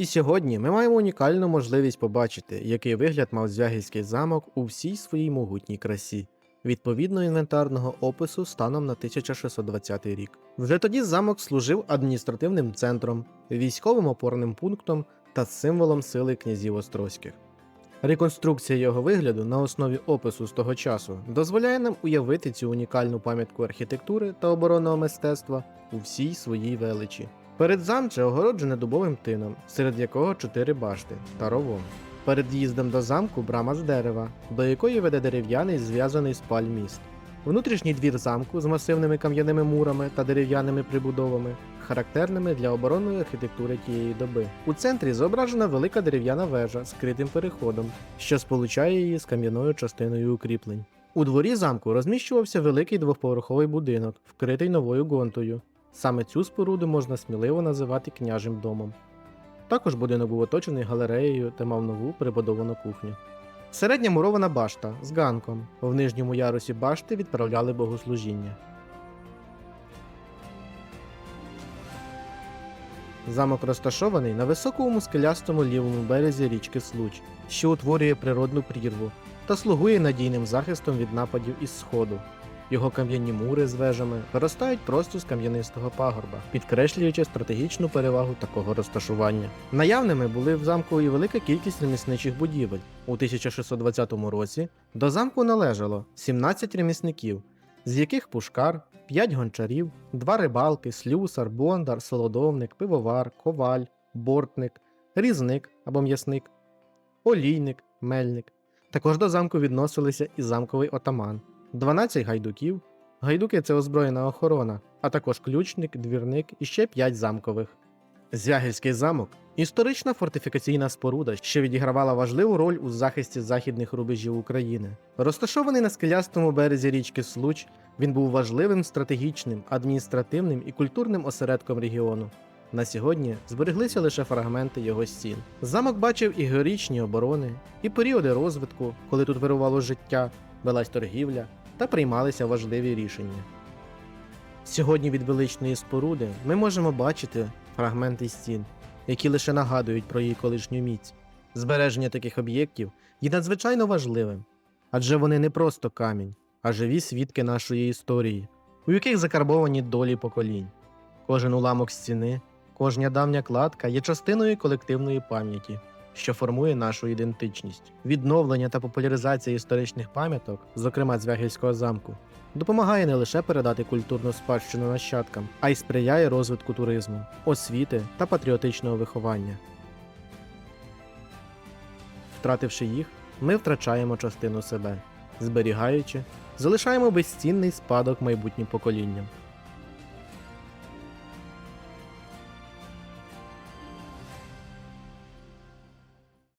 І сьогодні ми маємо унікальну можливість побачити, який вигляд мав Звягільський замок у всій своїй могутній красі, відповідно інвентарного опису станом на 1620 рік. Вже тоді замок служив адміністративним центром, військовим опорним пунктом та символом сили князів Острозьких. Реконструкція його вигляду на основі опису з того часу дозволяє нам уявити цю унікальну пам'ятку архітектури та оборонного мистецтва у всій своїй величі. Перед замче огороджене дубовим тином, серед якого чотири башти та ровом. Перед в'їздом до замку брама з дерева, до якої веде дерев'яний зв'язаний з паль міст. Внутрішній двір замку з масивними кам'яними мурами та дерев'яними прибудовами, характерними для оборонної архітектури тієї доби. У центрі зображена велика дерев'яна вежа з критим переходом, що сполучає її з кам'яною частиною укріплень. У дворі замку розміщувався великий двоповерховий будинок, вкритий новою гонтою. Саме цю споруду можна сміливо називати княжим домом. Також будинок був оточений галереєю та мав нову прибудовану кухню. Середня мурована башта з ганком. В нижньому ярусі башти відправляли богослужіння. Замок розташований на високому скелястому лівому березі річки Случ, що утворює природну прірву та слугує надійним захистом від нападів із сходу. Його кам'яні мури з вежами виростають просто з кам'янистого пагорба, підкреслюючи стратегічну перевагу такого розташування. Наявними були в замку і велика кількість ремісничих будівель. У 1620 році до замку належало 17 ремісників, з яких пушкар, 5 гончарів, 2 рибалки, слюсар, бондар, солодовник, пивовар, коваль, бортник, різник або м'ясник, олійник, мельник. Також до замку відносилися і замковий отаман. 12 гайдуків. Гайдуки це озброєна охорона, а також ключник, двірник і ще 5 замкових. Звягельський замок історична фортифікаційна споруда, що відігравала важливу роль у захисті західних рубежів України. Розташований на скелястому березі річки Случ, він був важливим стратегічним, адміністративним і культурним осередком регіону. На сьогодні збереглися лише фрагменти його стін. Замок бачив і героїчні оборони, і періоди розвитку, коли тут вирувало життя, велась торгівля та приймалися важливі рішення. Сьогодні від величної споруди ми можемо бачити фрагменти стін, які лише нагадують про її колишню міць. Збереження таких об'єктів є надзвичайно важливим, адже вони не просто камінь, а живі свідки нашої історії, у яких закарбовані долі поколінь. Кожен уламок стіни, кожна давня кладка є частиною колективної пам'яті, що формує нашу ідентичність. Відновлення та популяризація історичних пам'яток, зокрема Звягельського замку, допомагає не лише передати культурну спадщину нащадкам, а й сприяє розвитку туризму, освіти та патріотичного виховання. Втративши їх, ми втрачаємо частину себе, зберігаючи, залишаємо безцінний спадок майбутнім поколінням.